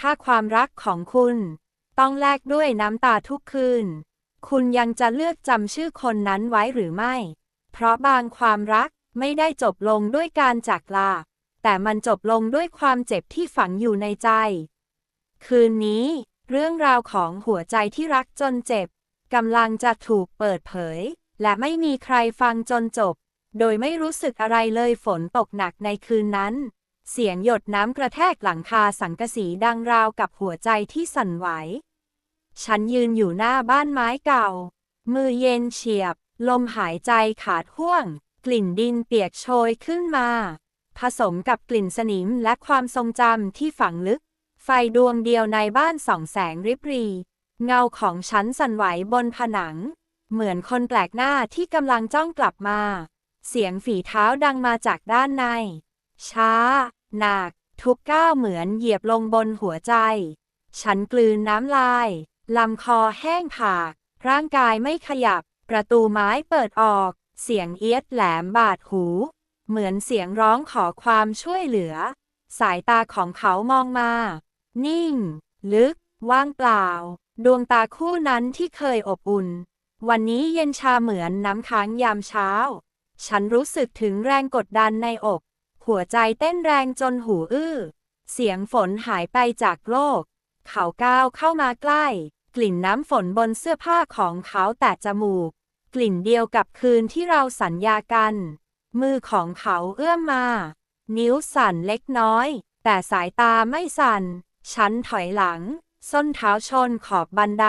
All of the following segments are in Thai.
ถ้าความรักของคุณ ต้องแลกด้วยน้ำตาทุกคืน คุณยังจะเลือกจำชื่อคนนั้นไว้หรือไม่ เพราะบางความรักไม่ได้จบลงด้วยการจากลา แต่มันจบลงด้วยความเจ็บที่ฝังอยู่ในใจ คืนนี้ เรื่องราวของหัวใจที่รักจนเจ็บกำลังจะถูกเปิดเผย และไม่มีใครฟังจนจบ โดยไม่รู้สึกอะไรเลยฝนตกหนักในคืนนั้น เสียงหยดน้ำกระแทกหลังคาสังกะสีดังราวกับหัวใจที่สั่นไหว ฉันยืนอยู่หน้าบ้านไม้เก่า มือเย็นเฉียบ ลมหายใจขาดห่วง กลิ่นดินเปียกโชยขึ้นมา ผสมกับกลิ่นสนิมและความทรงจำที่ฝังลึก ไฟดวงเดียวในบ้านส่องแสงริบรี เงาของฉันสั่นไหวบนผนัง เหมือนคนแปลกหน้าที่กำลังจ้องกลับมา เสียงฝีเท้าดังมาจากด้านใน ช้า หนัก ทุกก้าวเหมือนเหยียบลงบนหัวใจ ฉันกลืนน้ำลาย ลำคอแห้งผาก ร่างกายไม่ขยับ ประตูไม้เปิดออก เสียงเอียดแหลมบาดหู เหมือนเสียงร้องขอความช่วยเหลือ สายตาของเขามองมา นิ่ง ลึก ว่างเปล่า ดวงตาคู่นั้นที่เคยอบอุ่น วันนี้เย็นชาเหมือนน้ำค้างยามเช้า ฉันรู้สึกถึงแรงกดดันในอก หัวใจเต้นแรงจนหูอื้อ เสียงฝนหายไปจากโลก เขาก้าวเข้ามาใกล้ กลิ่นน้ำฝนบนเสื้อผ้าของเขาแตะจมูก กลิ่นเดียวกับคืนที่เราสัญญากัน มือของเขาเอื้อมมา นิ้วสั่นเล็กน้อย แต่สายตาไม่สั่น ฉันถอยหลัง ส้นเท้าชนขอบบันได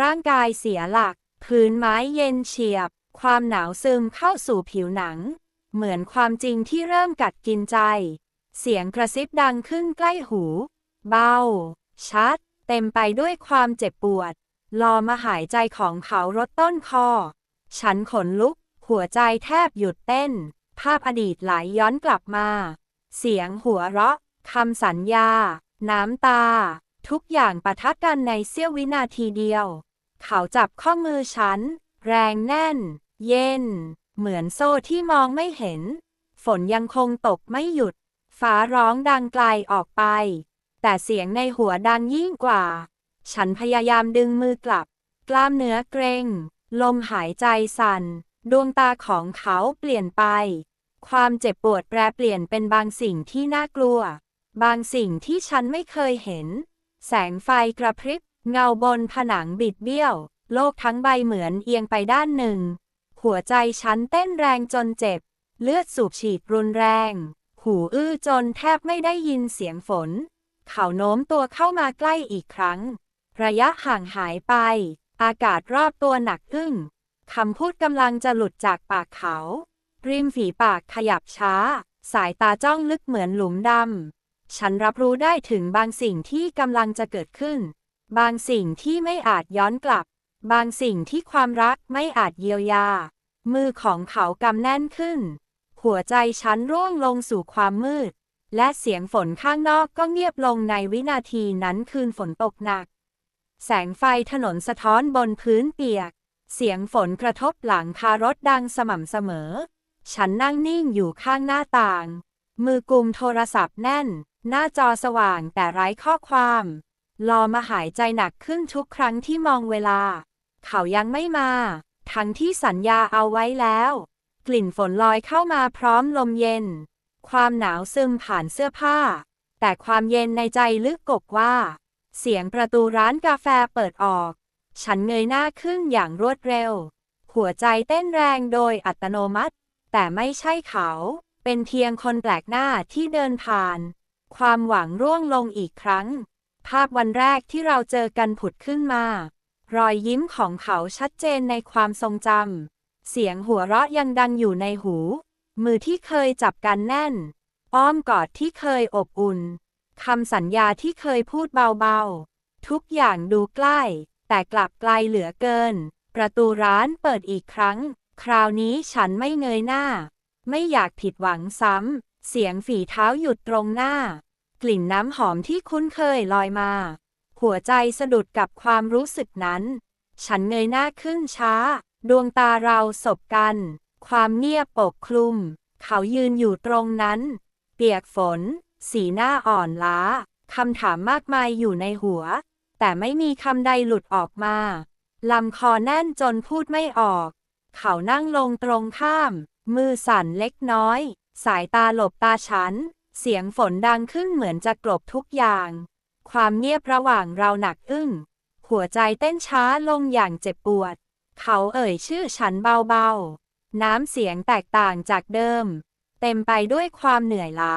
ร่างกายเสียหลัก พื้นไม้เย็นเฉียบ ความหนาวซึมเข้าสู่ผิวหนัง เหมือนความจริงที่เริ่มกัดกินใจ เสียงกระซิบดังขึ้นใกล้หู เบา ชัด เต็มไปด้วยความเจ็บปวดรอมาหายใจของเขารดต้นคอ ฉันขนลุก หัวใจแทบหยุดเต้น ภาพอดีตไหลย้อนกลับมา เสียงหัวเราะคำสัญญา น้ำตา ทุกอย่างปะทะกันในเสี้ยววินาทีเดียว เขาจับข้อมือฉัน แรงแน่น เย็น เหมือนโซ่ที่มองไม่เห็น ฝนยังคงตกไม่หยุด ฟ้าร้องดังไกลออกไป แต่เสียงในหัวดังยิ่งกว่า ฉันพยายามดึงมือกลับ กล้ามเนื้อเกร็ง ลมหายใจสั่น ดวงตาของเขาเปลี่ยนไป ความเจ็บปวดแปรเปลี่ยนเป็นบางสิ่งที่น่ากลัว บางสิ่งที่ฉันไม่เคยเห็น แสงไฟกระพริบ เงาบนผนังบิดเบี้ยว โลกทั้งใบเหมือนเอียงไปด้านหนึ่ง หัวใจฉันเต้นแรงจนเจ็บ เลือดสูบฉีดรุนแรง หูอื้อจนแทบไม่ได้ยินเสียงฝน เขาโน้มตัวเข้ามาใกล้อีกครั้ง ระยะห่างหายไป อากาศรอบตัวหนักอึ้งคำพูดกำลังจะหลุดจากปากเขา ริมฝีปากขยับช้า สายตาจ้องลึกเหมือนหลุมดำ ฉันรับรู้ได้ถึงบางสิ่งที่กำลังจะเกิดขึ้น บางสิ่งที่ไม่อาจย้อนกลับ บางสิ่งที่ความรักไม่อาจเยียวยา มือของเขากำแน่นขึ้น หัวใจฉันร่วงลงสู่ความมืด และเสียงฝนข้างนอกก็เงียบลงในวินาทีนั้นคืนฝนตกหนัก แสงไฟถนนสะท้อนบนพื้นเปียก เสียงฝนกระทบหลังคารถดังสม่ำเสมอ ฉันนั่งนิ่งอยู่ข้างหน้าต่าง มือกุมโทรศัพท์แน่น หน้าจอสว่างแต่ไร้ข้อความ รอมาหายใจหนักขึ้นทุกครั้งที่มองเวลา เขายังไม่มา ทั้งที่สัญญาเอาไว้แล้ว กลิ่นฝนลอยเข้ามาพร้อมลมเย็น ความหนาวซึมผ่านเสื้อผ้า แต่ความเย็นในใจลึกกบว่า เสียงประตูร้านกาแฟเปิดออก ฉันเงยหน้าขึ้นอย่างรวดเร็ว หัวใจเต้นแรงโดยอัตโนมัติ แต่ไม่ใช่เขา เป็นเพียงคนแปลกหน้าที่เดินผ่าน ความหวังร่วงลงอีกครั้ง ภาพวันแรกที่เราเจอกันผุดขึ้นมา รอยยิ้มของเขาชัดเจนในความทรงจำ เสียงหัวเราะยังดังอยู่ในหู มือที่เคยจับกันแน่น อ้อมกอดที่เคยอบอุ่น คำสัญญาที่เคยพูดเบาๆ ทุกอย่างดูใกล้ แต่กลับไกลเหลือเกิน ประตูร้านเปิดอีกครั้ง คราวนี้ฉันไม่เงยหน้า ไม่อยากผิดหวังซ้ำ เสียงฝีเท้าหยุดตรงหน้า กลิ่นน้ำหอมที่คุ้นเคยลอยมา หัวใจสะดุดกับความรู้สึกนั้น ฉันเงยหน้าขึ้นช้า ดวงตาเราสบกัน ความเงียบปกคลุม เขายืนอยู่ตรงนั้น เปียกฝน สีหน้าอ่อนล้าคำถามมากมายอยู่ในหัว แต่ไม่มีคำใดหลุดออกมา ลำคอแน่นจนพูดไม่ออก เขานั่งลงตรงข้าม มือสั่นเล็กน้อย สายตาหลบตาฉัน เสียงฝนดังขึ้นเหมือนจะกลบทุกอย่าง ความเงียบระหว่างเราหนักอึ้ง หัวใจเต้นช้าลงอย่างเจ็บปวด เขาเอ่ยชื่อฉันเบาๆ น้ำเสียงแตกต่างจากเดิม เต็มไปด้วยความเหนื่อยล้า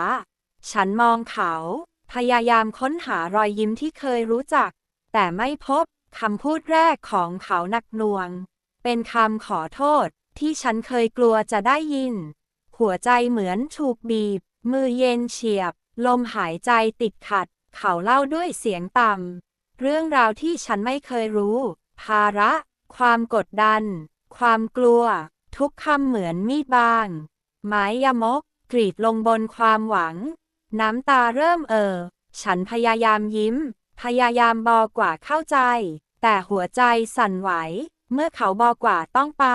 ฉันมองเขา พยายามค้นหารอยยิ้มที่เคยรู้จัก แต่ไม่พบคำพูดแรกของเขาหนักหน่วง เป็นคำขอโทษที่ฉันเคยกลัวจะได้ยิน หัวใจเหมือนถูกบีบ มือเย็นเฉียบ ลมหายใจติดขัด เขาเล่าด้วยเสียงต่ำ เรื่องราวที่ฉันไม่เคยรู้ ภาระ ความกดดัน ความกลัว ทุกคำเหมือนมีดบาง ไม้ยมก กรีดลงบนความหวัง น้ำตาเริ่มเอ่อ ฉันพยายามยิ้ม พยายามบอกกว่าเข้าใจ แต่หัวใจสั่นไหว เมื่อเขาบอกกว่าต้องไป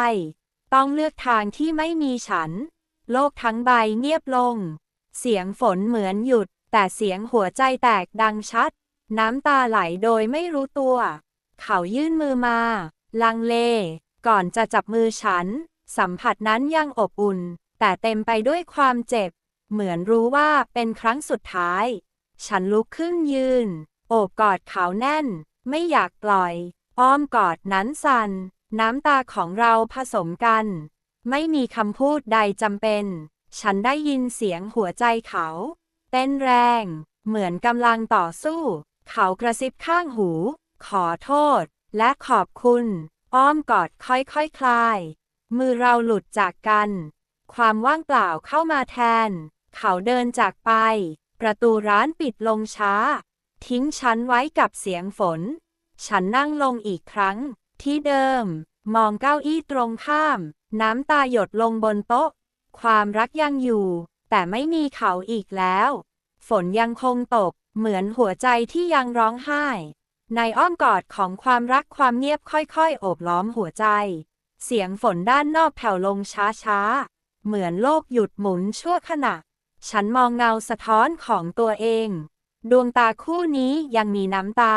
ต้องเลือกทางที่ไม่มีฉัน โลกทั้งใบเงียบลง เสียงฝนเหมือนหยุด แต่เสียงหัวใจแตกดังชัด น้ำตาไหลโดยไม่รู้ตัว เขายื่นมือมา ลังเล ก่อนจะจับมือฉัน สัมผัสนั้นยังอบอุ่น แต่เต็มไปด้วยความเจ็บ เหมือนรู้ว่าเป็นครั้งสุดท้าย ฉันลุกขึ้นยืน โอบกอดเขาแน่น ไม่อยากปล่อย อ้อมกอดนั้นสัน่นน้ำตาของเราผสมกัน ไม่มีคำพูดใดจำเป็น ฉันได้ยินเสียงหัวใจเขา เต้นแรง เหมือนกำลังต่อสู้ เขากระซิบข้างหู ขอโทษ และขอบคุณ อ้อมกอดค่อยๆคคลาย มือเราหลุดจากกัน ความว่างเปล่าเข้ามาแทน เขาเดินจากไป ประตูร้านปิดลงช้า ทิ้งฉันไว้กับเสียงฝน ฉันนั่งลงอีกครั้ง ที่เดิม มองเก้าอี้ตรงข้าม น้ำตาหยดลงบนโต๊ะ ความรักยังอยู่ แต่ไม่มีเขาอีกแล้ว ฝนยังคงตก เหมือนหัวใจที่ยังร้องไห้ ในอ้อมกอดของความรักความเงียบค่อยๆ โอบล้อมหัวใจ เสียงฝนด้านนอกแผ่วลงช้าๆ เหมือนโลกหยุดหมุนชั่วขณะ ฉันมองเงาสะท้อนของตัวเอง ดวงตาคู่นี้ยังมีน้ำตา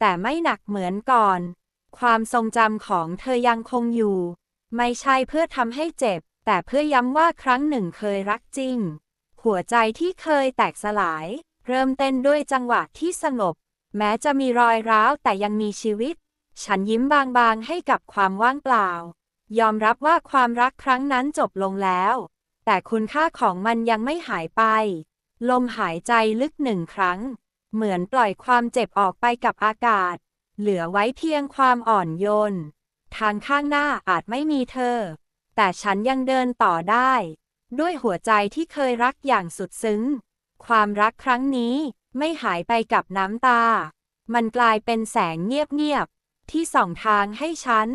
แต่ไม่หนักเหมือนก่อน ความทรงจำของเธอยังคงอยู่ ไม่ใช่เพื่อทำให้เจ็บ แต่เพื่อย้ำว่าครั้งหนึ่งเคยรักจริง หัวใจที่เคยแตกสลาย เริ่มเต้นด้วยจังหวะที่สงบ แม้จะมีรอยร้าวแต่ยังมีชีวิต ฉันยิ้มบางๆให้กับความว่างเปล่า ยอมรับว่าความรักครั้งนั้นจบลงแล้ว แต่คุณค่าของมันยังไม่หายไป ลมหายใจลึกหนึ่งครั้ง เหมือนปล่อยความเจ็บออกไปกับอากาศ เหลือไว้เพียงความอ่อนโยน ทางข้างหน้าอาจไม่มีเธอ แต่ฉันยังเดินต่อได้ ด้วยหัวใจที่เคยรักอย่างสุดซึ้ง ความรักครั้งนี้ไม่หายไปกับน้ำตา มันกลายเป็นแสงเงียบๆที่ส่องทางให้ฉัน